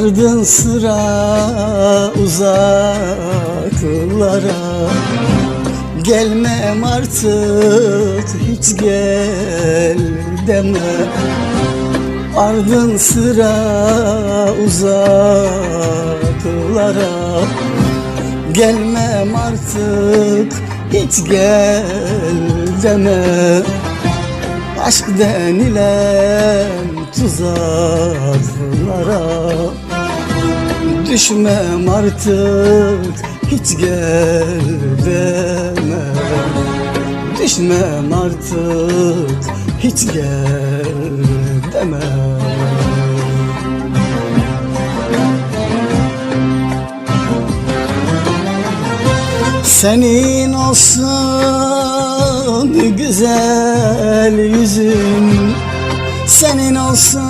Ardın sıra uzaklara Gelmem artık hiç gel deme Ardın sıra uzaklara Gelmem artık hiç gel deme Aşk denilen tuzaklara Düşmem artık hiç gel deme Düşmem artık hiç gel deme Senin olsun güzel yüzün Senin olsun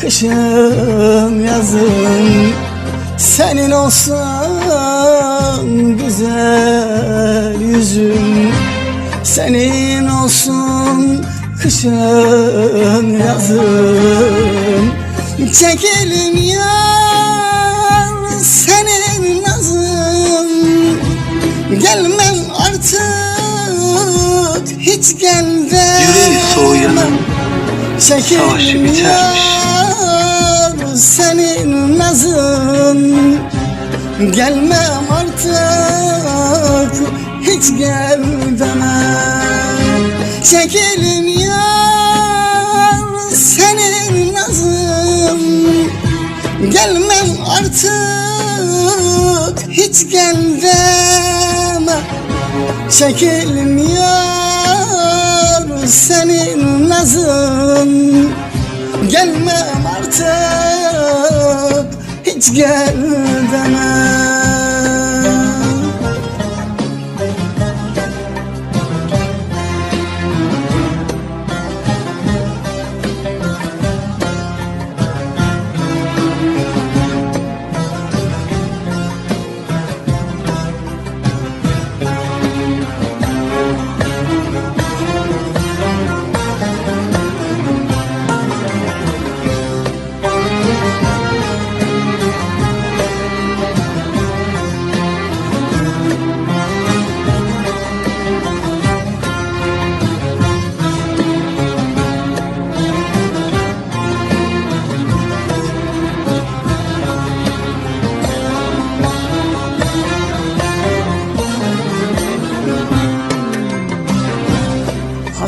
kışın yazın. Senin olsun güzel yüzün Senin olsun kışın yazın. Çekelim yar gel Yüreği soğuyanın savaşı bitermiş. senin nazın. Gelmem artık. Hiç gel demem Çekelim yar senin nazın. Gelmem artık. Hiç gel deme Çekelim yar senin nazın. Gelmem artık hiç gel deme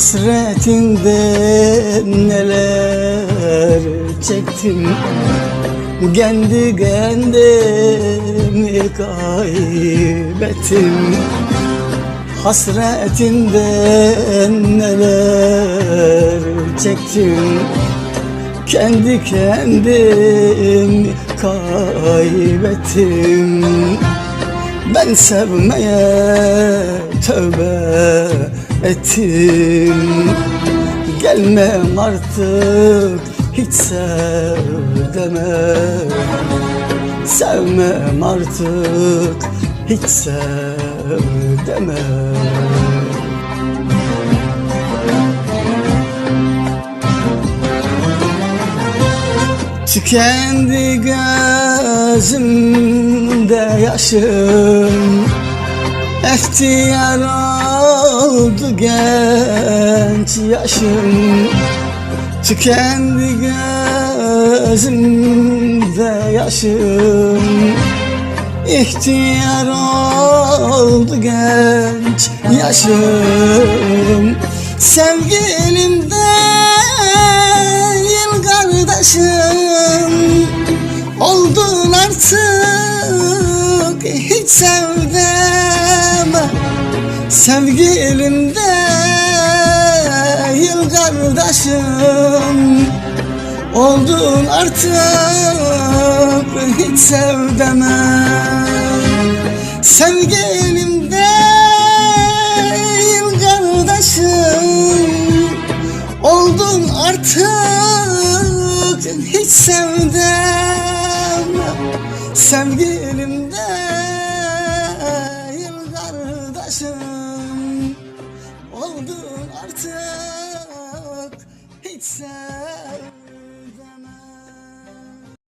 Hasretinden neler çektim? Kendi kendimi kaybettim. Hasretinden neler çektim? Kendi kendimi kaybettim. Ben sevmeye tövbe ettim. Gelmem artık hiç sev deme Sevmem artık hiç sev deme Tükendi gözümde yaşım Ehtiyar oldu genç yaşım? Tükendi gözümde yaşım. İhtiyar oldu genç yaşım. Sevgilimden yıl kardeşim. Oldun artık hiç sevdeme Sevgilimde yıl kardeşim. Oldun artık hiç sevdeme Sevgilimde yıl kardeşim. Oldun artık hiç sevdeme Sevgilimde yıl Oldun artık hiç sevdeme